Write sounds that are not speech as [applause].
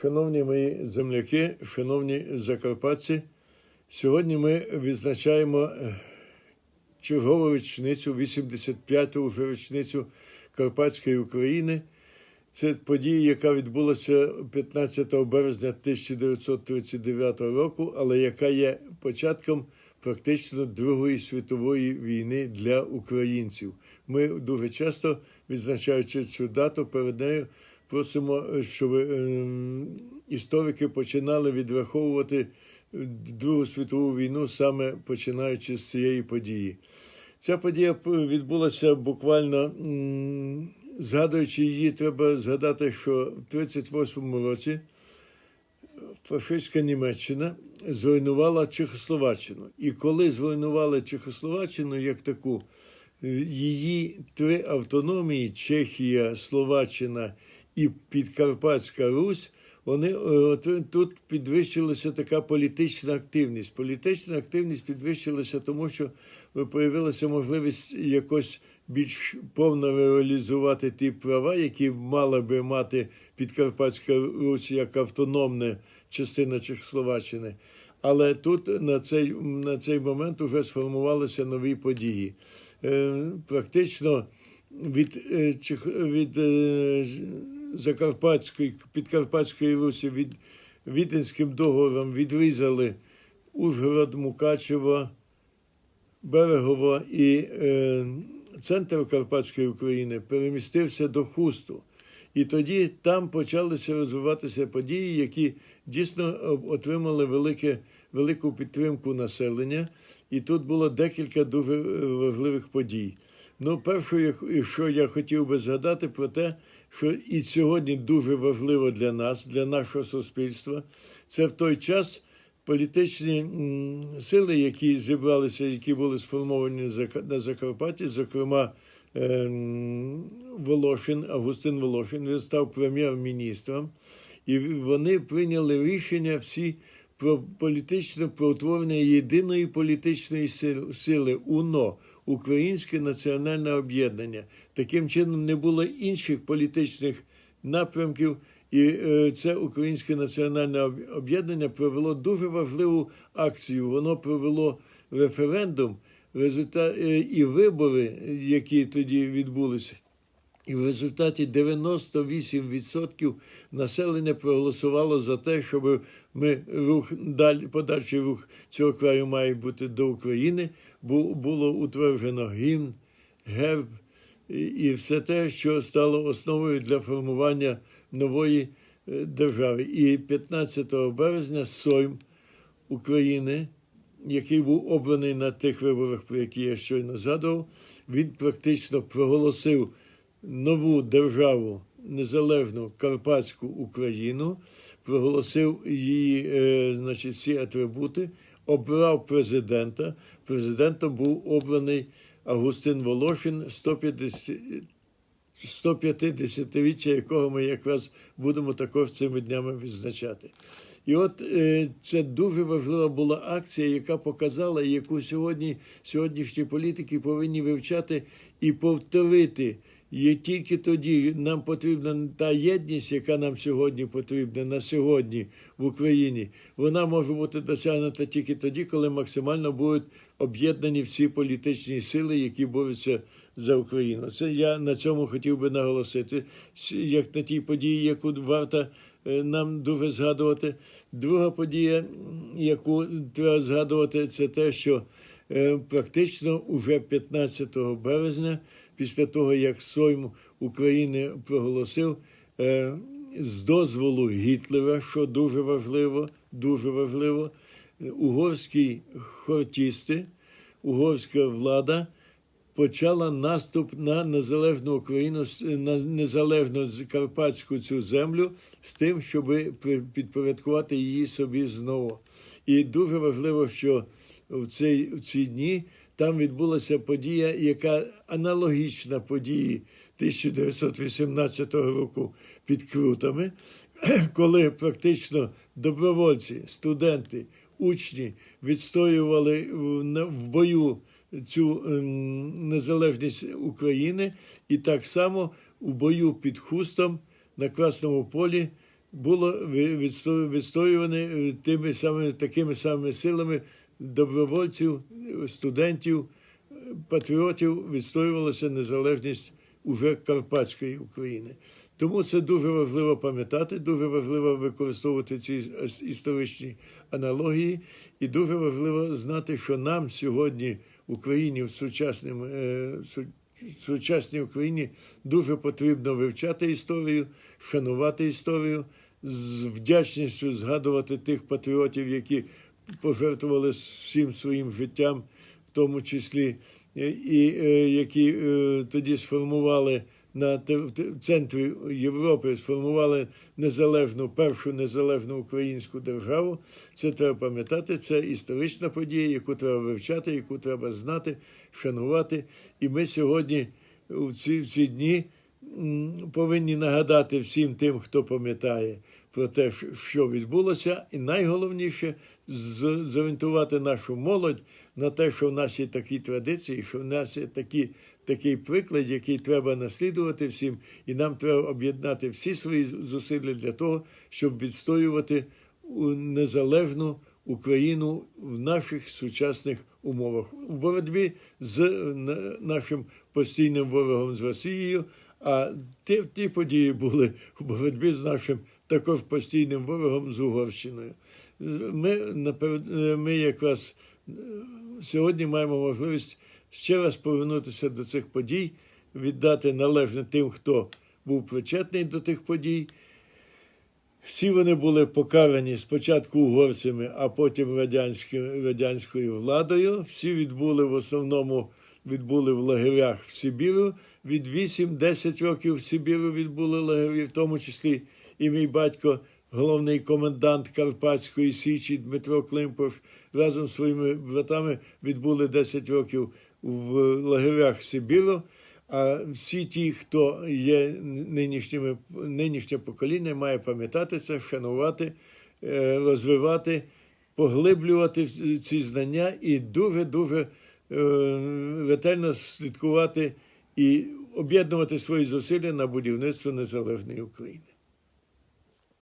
Шановні мої земляки, шановні закарпатці, сьогодні ми відзначаємо е, чергову річницю, 85-ту вже річницю Карпатської України. Це подія, яка відбулася 15 березня 1939 року, але яка є початком практично Другої світової війни для українців. Ми дуже часто, відзначаючи цю дату, перед нею просимо, щоб ем, історики починали відраховувати Другу світову війну саме починаючи з цієї події. Ця подія відбулася буквально, згадуючи її, треба згадати, що в 38-му році фашистська Німеччина зруйнувала Чехословаччину. І коли зруйнували Чехословаччину як таку, е, її три автономії Чехія, Словаччина і Підкарпатська Русь. Вони е, от тут підвищилася така політична активність. Політична активність підвищилася, тому що появилася можливість якось більш повно реалізувати ті права, які мала би мати Підкарпатська Русь як автономна частина Чехословаччини. Але тут на цей, на цей момент вже сформувалися нові події. Е, Практично від, е, від е, Закарпатської, Підкарпатської Русі від Віденським договором відрізали Ужгород, Мукачево, Берегово і е, центр Карпатської України перемістився до Хусту. І тоді там почалися розвиватися події, які дійсно отримали велике, велику підтримку населення. І тут було декілька дуже е, важливих подій. Ну, перше, що я хотів би згадати про те, що і сьогодні дуже важливо для нас, для нашого суспільства, це в той час політичні сили, які зібралися, які були сформовані на Закарпатті, зокрема ем, Волошин, Августин Волошин, він став прем'єр-міністром, і вони прийняли рішення всі політичне про утворення єдиної політичної сил- сили УНО Українське національне об'єднання. Таким чином не було інших політичних напрямків. І е, це Українське національне об'єднання провело дуже важливу акцію. Воно провело референдум, результат е, і вибори, які тоді відбулися. І в результаті 98% населення проголосувало за те, щоб ми рух далі, подальший рух цього краю має бути до України. Бу- Було утверджено гімн, герб і, і все те, що стало основою для формування нової е, держави. І 15 березня Сойм України, який був обраний на тих виборах, про які я щойно згадував, він практично проголосив нову державу, незалежну Карпатську Україну, проголосив її, е, значить, всі атрибути, обрав президента. Президентом був обраний Августин Волошин 150 150-річчя, якого ми якраз будемо також цими днями відзначати. І от е, це дуже важлива була акція, яка показала, яку сьогодні сьогоднішні політики повинні вивчати і повторити. І тільки тоді нам потрібна та єдність, яка нам сьогодні потрібна на сьогодні в Україні. Вона може бути досягнута тільки тоді, коли максимально будуть об'єднані всі політичні сили, які борються за Україну. Це я на цьому хотів би наголосити, як на тій події, яку варто е, нам дуже згадувати. Друга подія, яку треба згадувати, це те, що е, практично уже 15 березня, після того як Сойм України проголосив. е, З дозволу Гітлера, що дуже важливо, дуже важливо, е, угорські хортісти, угорська влада почала наступ на незалежну Україну, на незалежну карпатську цю землю з тим, щоб підпорядкувати її собі знову. І дуже важливо, що в, цей, в ці дні там відбулася подія, яка аналогічна події 1918 року під Крутами, [clears throat] коли практично добровольці, студенти, учні відстоювали в бою цю ем, незалежність України, і так само у бою під Хустом на Красному полі було відстоюване е, тими самими такими самими силами добровольців, студентів, патріотів відстоювалася незалежність уже Карпатської України. Тому це дуже важливо пам'ятати, дуже важливо використовувати ці іс- історичні аналогії, і дуже важливо знати, що нам сьогодні в Україні в сучасному е, сучасній Україні дуже потрібно вивчати історію, шанувати історію, з вдячністю згадувати тих патріотів, які пожертвували всім своїм життям, в тому числі, е, і е, які е, тоді сформували на в центрі Європи, сформували незалежну першу незалежну українську державу. Це треба пам'ятати. Це історична подія, яку треба вивчати, яку треба знати, шанувати. І ми сьогодні у ці, в ці дні повинні нагадати всім тим, хто пам'ятає про те, що- відбулося, і найголовніше зорієнтувати нашу молодь на те, що в нас є такі традиції, що в нас є такі, такий приклад, який треба наслідувати всім, і нам треба об'єднати всі свої зусилля для того, щоб відстоювати незалежну Україну в наших сучасних умовах у боротьбі з нашим постійним ворогом з Росією. А ті, ті події були в боротьбі з нашим також постійним ворогом з Угорщиною. Ми, наперед- е, ми якраз е, сьогодні маємо можливість ще раз повернутися до цих подій, віддати належне тим, хто був причетний до тих подій. Всі вони були покарані спочатку угорцями, а потім радянською, владою. Всі відбули в основному відбули в лагерях в Сибіру. Від 8-10 років в Сибіру відбули лагері, в тому числі і мій батько, головний комендант Карпатської Січі Дмитро Климпош, разом з своїми братами відбули 10 років в лагерях Сибіру. А всі ті, хто є нинішніми, нинішнє покоління, має пам'ятати це, шанувати, е, розвивати, поглиблювати ці- знання і дуже-дуже е, ретельно слідкувати і об'єднувати свої зусилля на будівництво незалежної України.